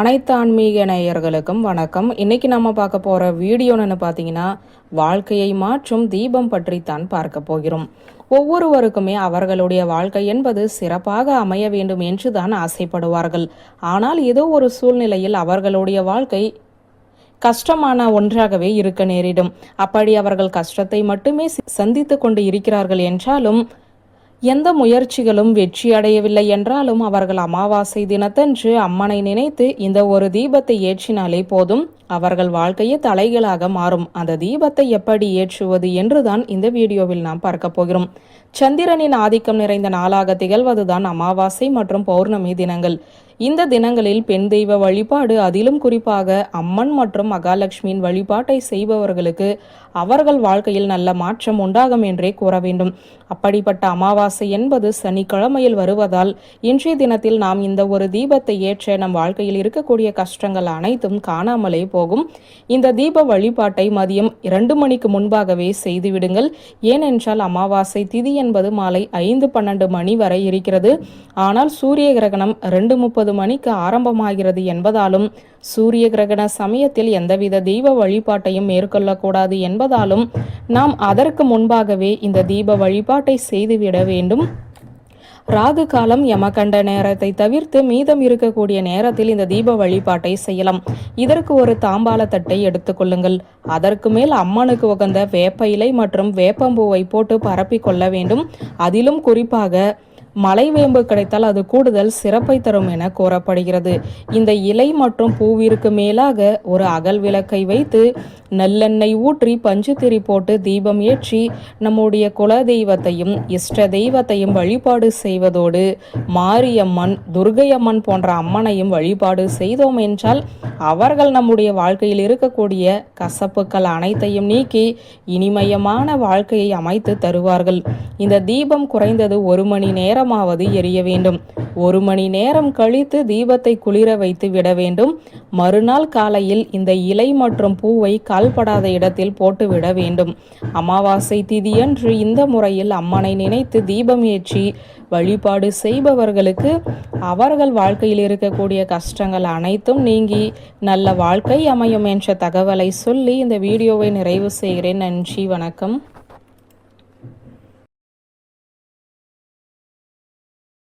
அனைத்து ஆன்மீக நேயர்களுக்கும் வணக்கம். இன்னைக்கு நம்ம பார்க்க போற வீடியோன்னு பார்த்தீங்கன்னா வாழ்க்கையை மாற்றும் தீபம் பற்றித்தான் பார்க்க போகிறோம். ஒவ்வொருவருக்குமே அவர்களுடைய வாழ்க்கை என்பது சிறப்பாக அமைய வேண்டும் என்றுதான் ஆசைப்படுவார்கள். ஆனால் ஏதோ ஒரு சூழ்நிலையில் அவர்களுடைய வாழ்க்கை கஷ்டமான ஒன்றாகவே இருக்க நேரிடும். அப்படி அவர்கள் கஷ்டத்தை மட்டுமே சந்தித்து கொண்டு இருக்கிறார்கள் என்றாலும் எந்த முயற்சிகளும் வெற்றியடையவில்லை என்றாலும் அவர்கள் அமாவாசை தினத்தன்று அம்மனை நினைத்து இந்த ஒரு தீபத்தை ஏற்றினாலே போதும். அவர்கள் வாழ்க்கையே தலைகளாக மாறும். அந்த தீபத்தை எப்படி ஏற்றுவது என்றுதான் இந்த வீடியோவில் நாம் பார்க்க போகிறோம். சந்திரனின் ஆதிக்கம் நிறைந்த நாளாக திகழ்வதுதான் அமாவாசை மற்றும் பௌர்ணமி தினங்கள். இந்த தினங்களில் பெண் தெய்வ வழிபாடு அதிலும் குறிப்பாக அம்மன் மற்றும் மகாலட்சுமியின் வழிபாட்டை செய்பவர்களுக்கு அவர்கள் வாழ்க்கையில் நல்ல மாற்றம் உண்டாகும் என்றே கூற வேண்டும். அப்படிப்பட்ட அமாவாசை என்பது சனிக்கிழமையில் வருவதால் இன்றைய தினத்தில் நாம் இந்த ஒரு தீபத்தை ஏற்ற நம் வாழ்க்கையில் இருக்கக்கூடிய கஷ்டங்கள் அனைத்தும் காணாமலே போகும். இந்த தீப வழிபாட்டை மதியம் இரண்டு மணிக்கு முன்பாகவே செய்துவிடுங்கள். ஏனென்றால் அமாவாசை திதி என்பது மாலை ஐந்து பன்னெண்டு மணி வரை இருக்கிறது. ஆனால் சூரிய கிரகணம் ரெண்டு முப்பது மணிக்கு ஆரம்பமாகிறது என்பதாலும் சூரிய கிரகண சமயத்தில் எந்தவித தீப வழிபாட்டையும் மேற்கொள்ளக்கூடாது என்பதாலும் நாம் அதற்கு முன்பாகவே இந்த தீப வழிபாட்டை செய்துவிட வேண்டும். ராகு காலம் யமகண்ட நேரத்தை தவிர்த்து மீதம் இருக்கக்கூடிய நேரத்தில் இந்த தீப வழிபாட்டை செய்யலாம். இதற்கு ஒரு தாம்பால தட்டை எடுத்துக்கொள்ளுங்கள் அதற்கு மேல் அம்மனுக்கு உகந்த வேப்ப இலை மற்றும் வேப்பம்பூவை போட்டு பரப்பி கொள்ள வேண்டும். அதிலும் குறிப்பாக மலைவேம்பு கிடைத்தால் அது கூடுதல் சிறப்பை தரும் என கூறப்படுகிறது. இந்த இலை மற்றும் பூவிற்கு மேலாக ஒரு அகல் விளக்கை வைத்து நல்லெண்ணெய் ஊற்றி பஞ்சுத்திரி போட்டு தீபம் ஏற்றி நம்முடைய குல தெய்வத்தையும் இஷ்ட தெய்வத்தையும் வழிபாடு செய்வதோடு மாரியம்மன் துர்கையம்மன் போன்ற அம்மனையும் வழிபாடு செய்தோம் என்றால் அவர்கள் நம்முடைய வாழ்க்கையில் இருக்கக்கூடிய கசப்புக்கள் அனைத்தையும் நீக்கி இனிமயமான வாழ்க்கையை அமைத்து தருவார்கள். இந்த தீபம் குறைந்தது ஒரு மணி நேரம் நேரமாவது எரிய வேண்டும். ஒரு மணி நேரம் கழித்து தீபத்தை குளிர வைத்து விட வேண்டும். மறுநாள் காலையில் இந்த இலை மற்றும் பூவை கால்படாத இடத்தில் போட்டுவிட வேண்டும். அமாவாசை திதியன்று இந்த முறையில் அம்மனை நினைத்து தீபம் ஏற்றி வழிபாடு செய்பவர்களுக்கு அவர்கள் வாழ்க்கையில் இருக்கக்கூடிய கஷ்டங்கள் அனைத்தும் நீங்கி நல்ல வாழ்க்கை அமையும் என்ற தகவலை சொல்லி இந்த வீடியோவை நிறைவு செய்கிறேன். நன்றி வணக்கம்.